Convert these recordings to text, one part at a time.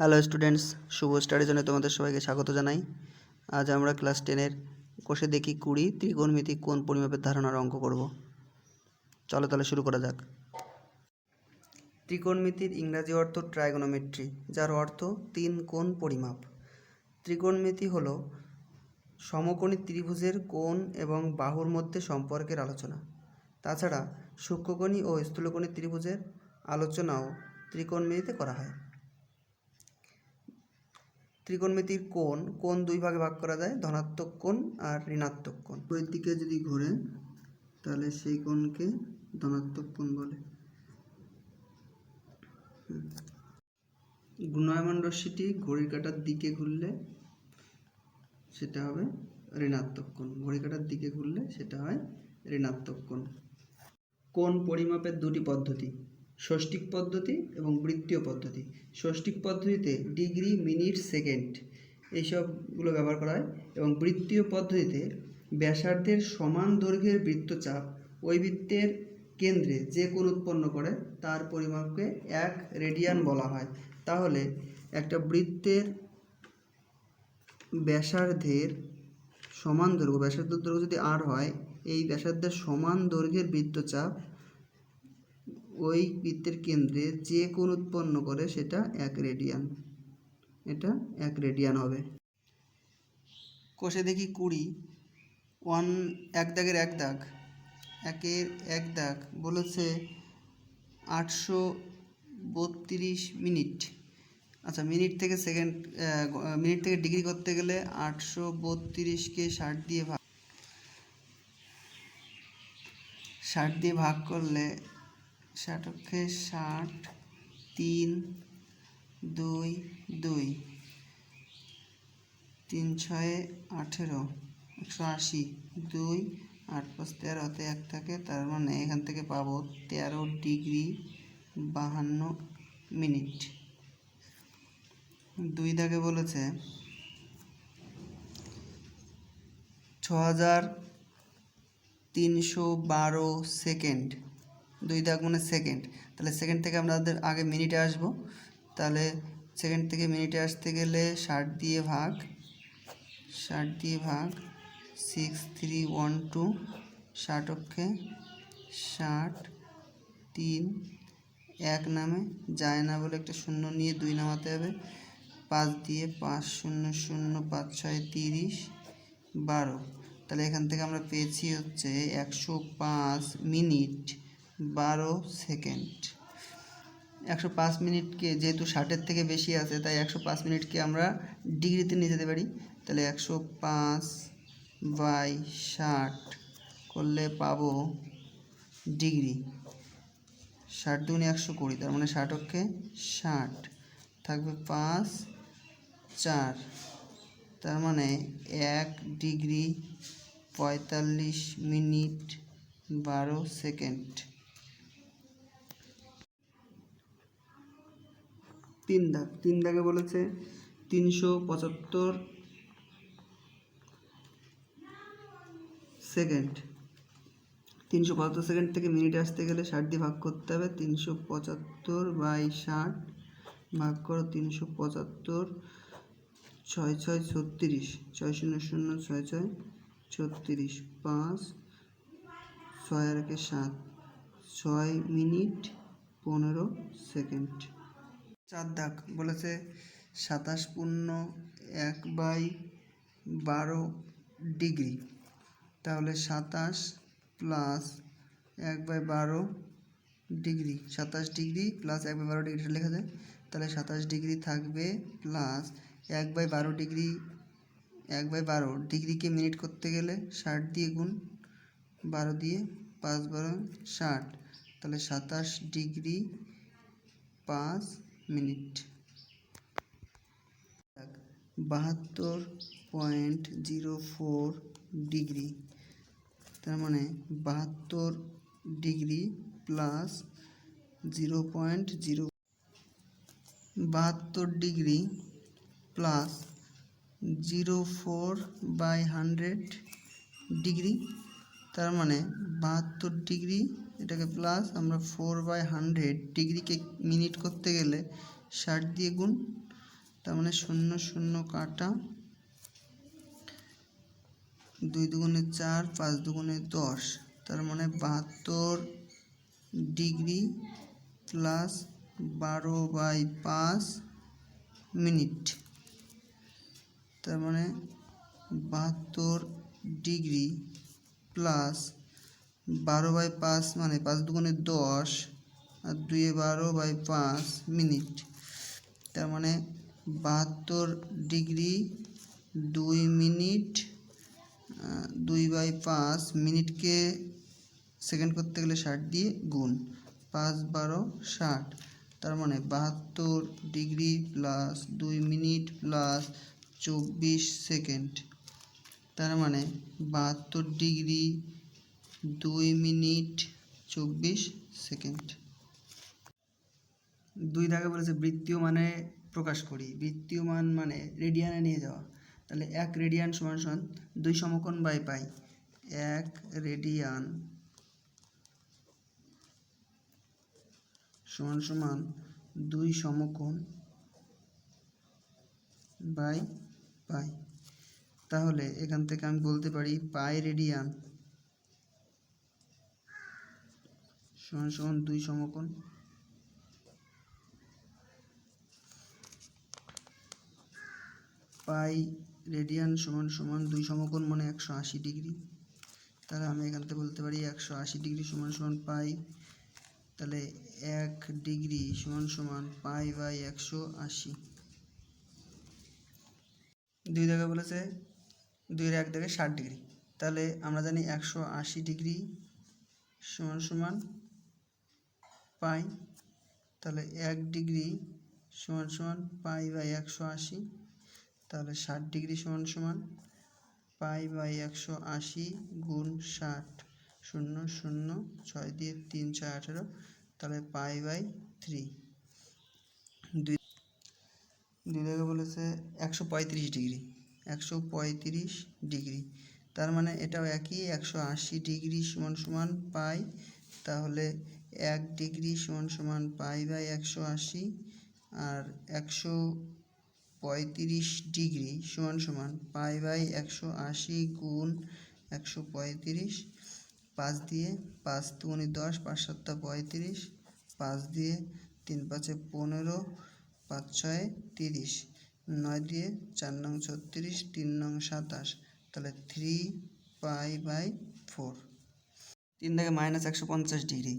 Hello students শুভ study জন্য তোমাদের সবাইকে স্বাগত জানাই। আজ আমরা ক্লাস টেনের কোষে দেখি কুড়ি ত্রিকোণমিতি কোন পরিমাপের ধারণার অঙ্ক করব। চলো তাহলে শুরু করা যাক। ত্রিকোণমিতির ইংরাজি অর্থ ট্রাইগোনোমেট্রি যার অর্থ তিন কোণ পরিমাপ। ত্রিকোণমিতি হলো সমকোণী ত্রিভুজের কোণ এবং বাহুর মধ্যে সম্পর্কের আলোচনা। তাছাড়া সূক্ষ্মকোণী ও স্থূলকোণী ত্রিভুজের আলোচনাও ত্রিকোণমিতিতে করা হয়। ত্রিকোণমিতির কোণ কোণ দুই ভাগে ভাগ করা যায়, ধনাত্মক কোণ আর ঋণাত্মক কোণ। ওই দিকে যদি ঘোরে, তাহলে সেই কোণকে ধনাত্মক কোণ বলে। হুম। ঘূর্ণায়মান রশ্মিটি ঘড়ির কাঁটার দিকে ঘুরলে সেটা হবে ঋণাত্মক কোণ। ঘড়ি কাঁটার দিকে ঘুরলে সেটা হয় ঋণাত্মক কোণ। কোণ পরিমাপের দুটি পদ্ধতি। ষষ্ঠিক পদ্ধতি এবং বৃত্তীয় পদ্ধতি। ষষ্ঠিক পদ্ধতিতে ডিগ্রি, মিনিট, সেকেন্ড এইসবগুলো ব্যবহার করা হয় এবং বৃত্তীয় পদ্ধতিতে ব্যাসার্ধের সমান দৈর্ঘ্যের বৃত্তচাপ ওই বৃত্তের কেন্দ্রে যে কোণ উৎপন্ন করে তার পরিমাপকে এক রেডিয়ান বলা হয়। তাহলে একটা বৃত্তের ব্যাসার্ধের সমান দৈর্ঘ্য, ব্যাসার্ধের দৈর্ঘ্য যদি আর হয়, এই ব্যাসার্ধের সমান দৈর্ঘ্যের বৃত্তচাপ ওই বৃত্তের কেন্দ্রে যে কোণ উৎপন্ন করে সেটা এক রেডিয়ান। এটা এক রেডিয়ান হবে। কোষে দেখি কুড়ি। ওয়ান, এক দাগের এক দাগ। একের এক দাগ বলেছে আটশো বত্রিশ মিনিট। আচ্ছা মিনিট থেকে সেকেন্ড মিনিট থেকে ডিগ্রি করতে গেলে আটশো বত্রিশকে ষাট দিয়ে ভাগ। ষাট দিয়ে ভাগ করলে ষাটকে ষাট, তিন, দুই দুই। তিন ছয়ে, আঠেরো। একশো আশি। দুই, আট পাঁচ তেরোতে এক থাকে, তার মানে এখান থেকে পাবো তেরো ডিগ্রি বাহান্ন মিনিট। দুই দাগে বলেছে, ছ হাজার তিনশো বারো সেকেন্ড। দুই দাগ মানে সেকেন্ড তাহলে সেকেন্ড থেকে আমাদের আগে মিনিটে আসব। তাহলে সেকেন্ড থেকে মিনিটে আসতে গেলে ষাট দিয়ে ভাগ, ষাট দিয়ে ভাগ সিক্স থ্রি ওয়ান টু ষাট অক্ষে ষাট, তিন, এক নামে যায় না বলে একটা শূন্য নিয়ে দুই নামাতে হবে। পাঁচ দিয়ে পাঁচ, শূন্য শূন্য, পাঁচ, ছয়, তিরিশ, বারো। তাহলে এখান থেকে আমরা পেয়েছি হচ্ছে একশো পাঁচ মিনিট। বারো সেকেন্ড। একশো পাঁচ মিনিটকে যেহেতু ষাটের থেকে বেশি আছে, তাই একশো পাঁচ মিনিটকে আমরা ডিগ্রিতে নিয়ে যেতে পারি। তাহলে একশো পাঁচ বাই ষাট করলে পাবো ডিগ্রি। ষাট দুগুণে একশো কুড়ি, তার মানে ষাট অক্ষে ষাট। থাকবে পাঁচ চার, তার মানে এক ডিগ্রি পঁয়তাল্লিশ মিনিট বারো সেকেন্ড। তিন দাগ। তিন দাগে বলেছে তিনশো পঁচাত্তর সেকেন্ড। তিনশো পঁচাত্তর সেকেন্ড থেকে মিনিটে আসতে গেলে ষাট দিয়ে ভাগ করতে হবে। তিনশো পঁচাত্তর বাই ষাট ভাগ করো তিনশো পঁচাত্তর ছয় ছয় ছত্রিশ। ছয় শূন্য শূন্য ছয় ছয় ছত্রিশ। পাঁচ ছয় আর সাত। ছয় মিনিট পনেরো সেকেন্ড। চার দাগ, বলেছে সাতাশ পূর্ণ এক বাই বারো ডিগ্রি। তাহলে সাতাশ প্লাস এক বাই বারো ডিগ্রি, সাতাশ ডিগ্রি প্লাস এক বাই বারো ডিগ্রি লেখা যায়। তাহলে সাতাশ ডিগ্রি থাকবে প্লাস এক বাই বারো ডিগ্রি, এক বাই বারো ডিগ্রিকে মিনিট করতে গেলে ষাট দিয়ে গুণ বারো দিয়ে পাঁচ বারো ষাট। তাহলে সাতাশ ডিগ্রি পাঁচ মিনিট। বাহাত্তর পয়েন্ট জিরো ফোর ডিগ্রি। তার মানে বাহাত্তর degree plus zero point zero বাহাত্তর degree plus zero four by hundred degree. তার মানে বাহাত্তর ডিগ্রি এটাকে প্লাস আমরা ফোর বাই হান্ড্রেড ডিগ্রিকে মিনিট করতে গেলে ষাট দিয়ে গুণ, তার মানে শূন্য শূন্য কাটা দুই দুগুণে চার, পাঁচ দুগুণে দশ, তার মানে বাহাত্তর ডিগ্রি প্লাস বারো বাই পাঁচ মিনিট তার মানে বাহাত্তর ডিগ্রি প্লাস বারো বাই পাঁচ মানে পাঁচ দুগুণে দশ আর দুয়ে বারো বাই পাঁচ মিনিট। তার মানে বাহাত্তর ডিগ্রি দুই মিনিট দুই বাই পাঁচ মিনিটকে সেকেন্ড করতে গেলে ষাট দিয়ে গুণ, পাঁচ বারো ষাট। তার মানে বাহাত্তর ডিগ্রি প্লাস দুই মিনিট প্লাস চব্বিশ সেকেন্ড। তার মানে বাহাত্তর ডিগ্রি দুই মিনিট চব্বিশ সেকেন্ড। দুই দাগে বলেছে, বৃত্তীয় মানে প্রকাশ করি। বৃত্তীয় মান মানে রেডিয়ানে নিয়ে যাওয়া। তাহলে এক রেডিয়ান সমান সমান দুই সমকোণ বাই পাই। এক রেডিয়ান সমান সমান দুই সমকোণ বাই পাই। তাহলে এখান থেকে আমি বলতে পারি পাই রেডিয়ান সমান সমান দুই সমকোণ। পাই রেডিয়ান সমান সমান দুই সমকোণ মানে একশো আশি ডিগ্রি। তাহলে আমি এখান থেকে বলতে পারি একশো আশি ডিগ্রি সমান সমান পাই। তাহলে এক ডিগ্রি সমান সমান পাই বাই একশো আশি। দুই জায়গায় বলেছে, দুইয়ের এক জায়গায় ষাট ডিগ্রি। তাহলে আমরা জানি একশো আশি ডিগ্রি সমান সমান পাই, তাহলে এক ডিগ্রি সমান সমান পাই বাই একশো আশি, তাহলে ষাট ডিগ্রি সমান সমান পাই বাই একশো আশি গুণ ষাট, শূন্য শূন্য ছয় দিয়ে তিন ছয় আঠেরো, তাহলে পাই বাই থ্রি। দুই দুই জায়গায় বলেছে একশো পঁয়ত্রিশ ডিগ্রি, একশো পঁয়ত্রিশ ডিগ্রি, তার মানে এটাও একই, একশো আশি ডিগ্রি সমান সমান পাই, তাহলে এক ডিগ্রি সমান সমান পাই বাই একশো আশি আর একশো পঁয়ত্রিশ ডিগ্রি সমান সমান পাই বাই একশো আশি গুণ একশো পঁয়ত্রিশ। পাঁচ দিয়ে পাঁচ দুগুণে দশ, পাঁচ সাতটা পঁয়ত্রিশ। পাঁচ দিয়ে তিন পাঁচে পনেরো, পাঁচ ছয় তিরিশ। নয় দিয়ে চার নং ছত্রিশ, তিন নং সাতাশ। তাহলে থ্রি পাই বাই ফোর তিন থেকে মাইনাস একশো পঞ্চাশ ডিগ্রি।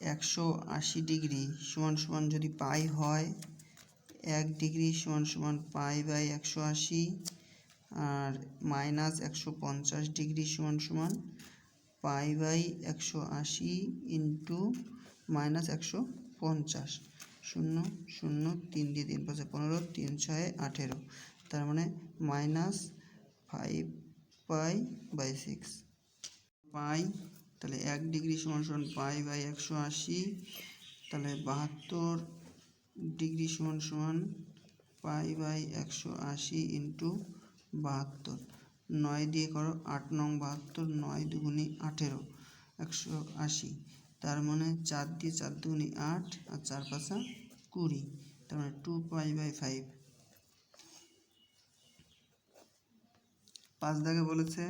একশো আশি ডিগ্রি সমান সমান যদি পাই হয়, এক ডিগ্রি সমান সমান পাই বাই একশো আশি আর মাইনাস একশো পঞ্চাশ ডিগ্রি সমান সমান পাই বাই একশো আশি ইন্টু মাইনাস একশো পঞ্চাশ। শূন্য শূন্য, তিন দিয়ে তিন পাঁচে পনেরো, তিন ছয় আঠেরো। তার মানে minus five pi by six. Pi তাহলে এক ডিগ্রি সমান সমান পাই বাই একশো আশি, তাহলে বাহাত্তর ডিগ্রি সমান সমান পাই বাই একশো আশি ইন্টু বাহাত্তর। নয় দিয়ে করো আট নং বাহাত্তর, নয় দুগুনি আঠেরো, একশো আশি। তার মানে চার দিয়ে চার দুগুনি আট আর চার পাঁচা কুড়ি, তার মানে টু পাই বাই ফাইভ পাঁচ দাগে বলেছে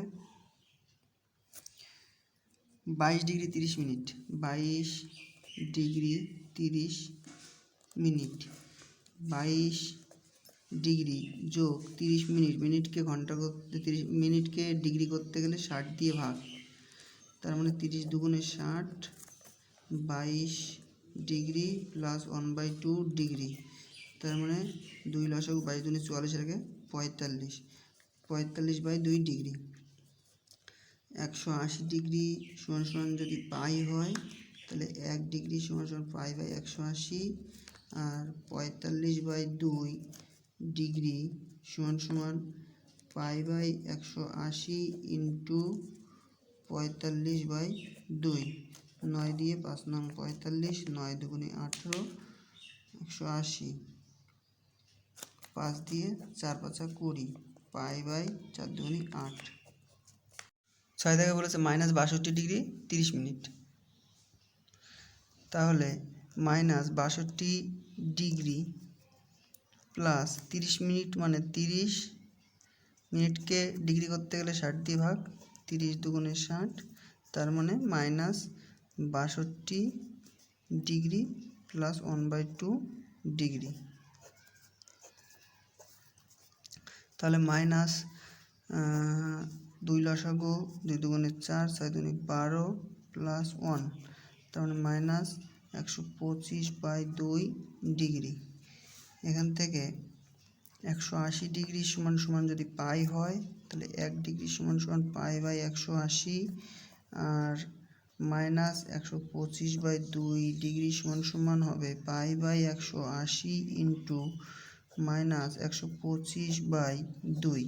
বাইশ ডিগ্রি তিরিশ মিনিট, বাইশ ডিগ্রি তিরিশ মিনিট, বাইশ ডিগ্রি যোগ তিরিশ মিনিট, মিনিটকে ঘণ্টা করতে তিরিশ, মিনিটকে ডিগ্রি করতে গেলে ষাট দিয়ে ভাগ, তার মানে তিরিশ দুগুণে ষাট বাইশ degree plus one by two degree, তার মানে দুই লসাগু বাইশ দুগুণে চুয়াল্লিশ এটাকে পঁয়তাল্লিশ পঁয়তাল্লিশ বাই দুই ডিগ্রি। একশো আশি ডিগ্রি সমান সমান যদি পাই হয়, তাহলে এক ডিগ্রি সমান সমান পাই বাই একশো আশি আর পঁয়তাল্লিশ বাই দুই ডিগ্রি সমান সমান পাই বাই একশো আশি ইন্টু পঁয়তাল্লিশ বাই দুই। নয় দিয়ে পাঁচ নং পঁয়তাল্লিশ, নয় দুগুণে আঠেরো, একশো আশি। পাঁচ দিয়ে চার পাঁচা কুড়ি, পাই বাই চার দুগুণে আট। ছয় থেকে বলেছে মাইনাস বাষট্টি ডিগ্রি তিরিশ মিনিট তাহলে মাইনাস বাষট্টি ডিগ্রি প্লাস তিরিশ মিনিট মানে তিরিশ মিনিটকে ডিগ্রি করতে গেলে ষাট দিয়ে ভাগ, তিরিশ দুগুণে ষাট, তার মানে মাইনাস বাষট্টি degree plus one by two degree তাহলে মাইনাস দুই লসাগু, দুই দুগুণে চার, ছয় দুগুণে বারো প্লাস ওয়ান তার মানে মাইনাস একশো পঁচিশ বাই দুই ডিগ্রি এখান থেকে একশো আশি ডিগ্রি সমান সমান যদি পাই হয়, তাহলে এক ডিগ্রি সমান সমান পাই বাই একশো আশি, আর মাইনাস একশো পঁচিশ বাই দুই ডিগ্রি সমান সমান হবে পাই বাই একশো আশি ইন্টু মাইনাস একশো পঁচিশ বাই দুই।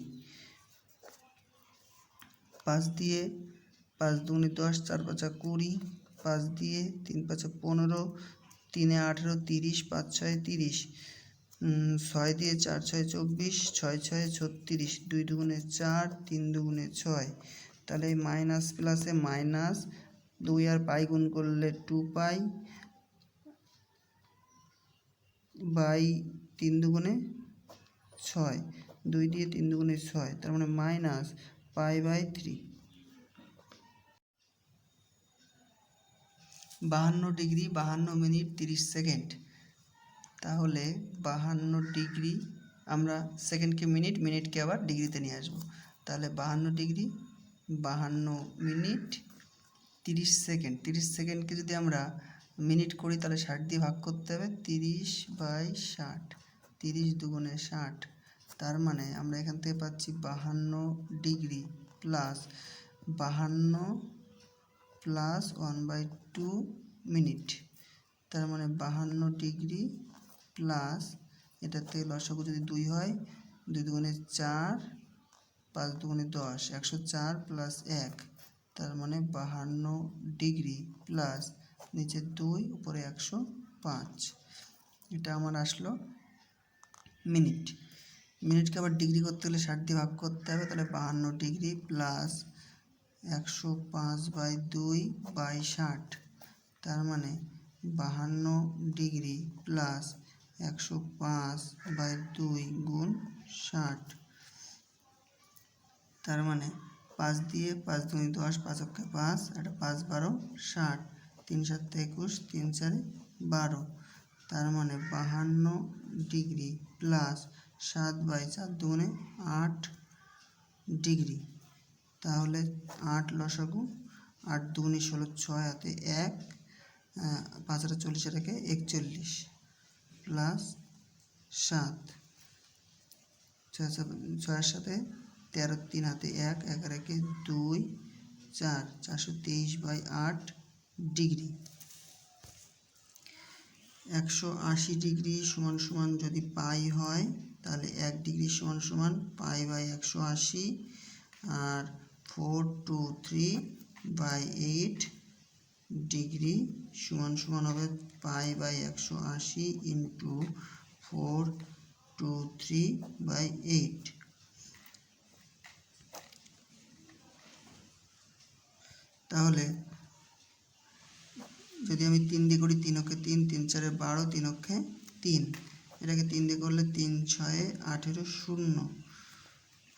পাঁচ দিয়ে পাঁচ দুগুণে দশ, চার পাঁচা কুড়ি, পাঁচ দিয়ে তিন পাঁচা পনেরো, তিনে আঠেরো, তিরিশ, পাঁচ ছয় তিরিশ ছয় দিয়ে চার ছয় চব্বিশ, ছয় ছয় ছত্রিশ, দুই দুগুণে চার, তিন দুগুণে ছয়। তাহলে মাইনাস প্লাসে মাইনাস দুই আর পাই গুণ করলে টু পাই বাই তিন দুগুণে ছয়, দুই দিয়ে তিন দুগুণে ছয়, তার মানে মাইনাস পাই বাই থ্রি। বাহান্ন ডিগ্রি বাহান্ন মিনিট তিরিশ সেকেন্ড। তাহলে বাহান্ন ডিগ্রি, আমরা সেকেন্ডকে মিনিট, মিনিটকে আবার ডিগ্রিতে নিয়ে আসব। তাহলে বাহান্ন ডিগ্রি, বাহান্ন মিনিট তিরিশ সেকেন্ড। তিরিশ সেকেন্ডকে যদি আমরা মিনিট করি, তাহলে ষাট দিয়ে ভাগ করতে হবে, তিরিশ বাই ষাট। তিরিশ দুগুণে ষাট তার মানে আমরা এখান থেকে পাচ্ছি বাহান্ন ডিগ্রি প্লাস বাহান্ন plus one by two minute. তার মানে বাহান্ন ডিগ্রি প্লাস এটার থেকে লসাগু যদি দুই হয়, দুই দুগুণে চার, পাঁচ দুগুণে দশ, একশো চার প্লাস এক, তার মানে বাহান্ন ডিগ্রি প্লাস নিচে দুই, উপরে একশো পাঁচ। এটা আমার আসলো মিনিট। মিনিটকে আবার ডিগ্রি করতে গেলে ষাট দিয়ে ভাগ করতে হবে, তাহলে বাহান্ন ডিগ্রি প্লাস একশো পাঁচ বাই দুই বাই ষাট। তার মানে বাহান্ন ডিগ্রি প্লাস একশো পাঁচ বাই দুই গুণ ষাট। তার মানে পাঁচ দিয়ে পাঁচ দুই দশ, পাঁচ অক্ষে পাঁচ একটা পাঁচ বারো ষাট। তিন সাত একুশ, তিন চারে বারো। তার মানে বাহান্ন ডিগ্রি প্লাস সাত বাই চার দুগুণে আট ডিগ্রি। তাহলে আট লসাগু, আট দুগুণে ষোলো ছয় হাতে এক পাঁচ হাজার চল্লিশ রেখে একচল্লিশ প্লাস সাত। ছয় ছয়ের সাথে তেরো তিন হাতে এক এক রেখে দুই, চার, চারশো তেইশ বাই আট ডিগ্রি। একশো আশি ডিগ্রি সমান সমান যদি পাই হয় তাহলে এক ডিগ্রি সমান সমান পাই বাই একশো আশি আর four two three by eight degree সমান সমান হবে পাই বাই একশো আশি into four two three by eight. তাহলে যদি আমি তিন দিয়ে করি তিন অক্ষে তিন তিন চারে বারো, তিন অক্ষে তিন এটাকে তিন দিয়ে করলে তিন ছয়ে আঠেরো শূন্য।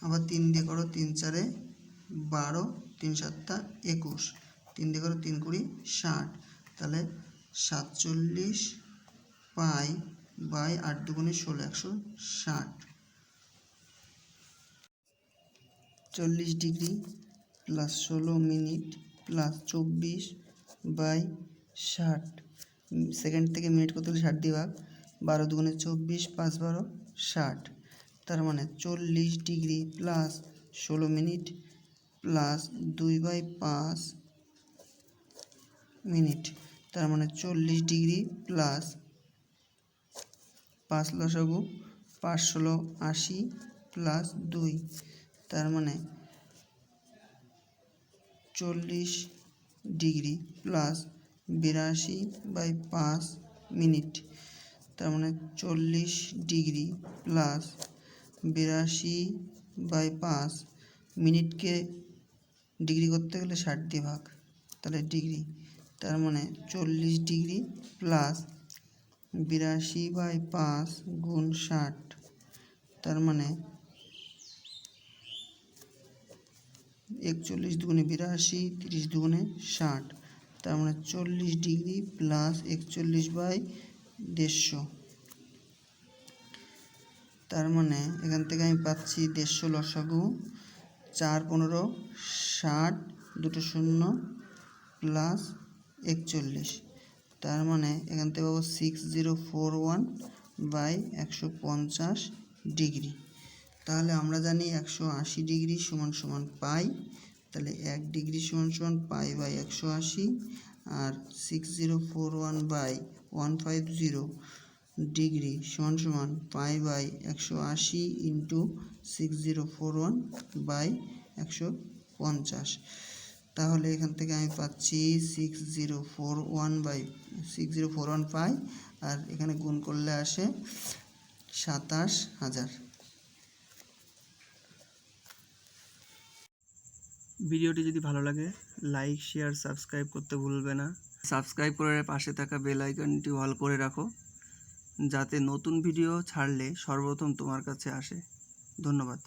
আবার তিন দিয়ে করো তিন চারে বারো, তিন সাতটা একুশ। তিন দিয়ে করো তিন কুড়ি ষাট। তাহলে সাতচল্লিশ পাই বাই আট দুগুণে ষোলো, একশো ষাট। চল্লিশ ডিগ্রি প্লাস ষোলো মিনিট প্লাস চব্বিশ বাই ষাট। সেকেন্ড থেকে মিনিট করতে হলে ষাট দিয়ে ভাগ বারো দুগুণে চব্বিশ, পাঁচ বারো ষাট। তার মানে চল্লিশ ডিগ্রি প্লাস ষোলো মিনিট প্লাস দুই বাই পাঁচ মিনিট। তার মানে চল্লিশ ডিগ্রি প্লাস পাঁচ লসাগু পাঁচ ষোলো আশি প্লাস দুই। তার মানে চল্লিশ ডিগ্রি প্লাস বিরাশি বাই পাঁচ মিনিট। তার মানে চল্লিশ ডিগ্রি প্লাস বিরাশি বাই পাঁচ মিনিটকে ডিগ্রি করতে গেলে ষাট দিয়ে ভাগ তাহলে ডিগ্রি। তার মানে চল্লিশ ডিগ্রি প্লাস বিরাশি বাই পাঁচ গুণ ষাট, তার মানে একচল্লিশ দুগুণে বিরাশি, তিরিশ দুগুণে ষাট, তার মানে চল্লিশ ডিগ্রি প্লাস একচল্লিশ বাই দেড়শো। তার মানে এখান থেকে আমি পাচ্ছি দেড়শো লসাগু, চার পনেরো, ষাট, দুটো শূন্য, প্লাস একচল্লিশ। তার মানে এখান থেকে পাবো six zero four one by একশো পঞ্চাশ ডিগ্রি। তাহলে আমরা জানি একশো আশি ডিগ্রি সমান সমান পাই, তাহলে এক ডিগ্রি সমান সমান পাই বাই একশো আশি, আর six zero four one by one five zero degree সমান সমান পাই বাই একশো আশি into six zero four one by একশো পঞ্চাশ। তাহলে এখান থেকে আমি পাচ্ছি six zero four one by six zero four one pi, আর এখানে গুণ করলে আসে সাতাশ হাজার। ভিডিওটি যদি ভালো লাগে, লাইক, শেয়ার, সাবস্ক্রাইব করতে ভুলবে না। সাবস্ক্রাইব করে পাশে থাকা বেল আইকনটি অল করে রাখো, যাতে নতুন ভিডিও ছাড়লে সর্বপ্রথম তোমার কাছে আসে। ধন্যবাদ।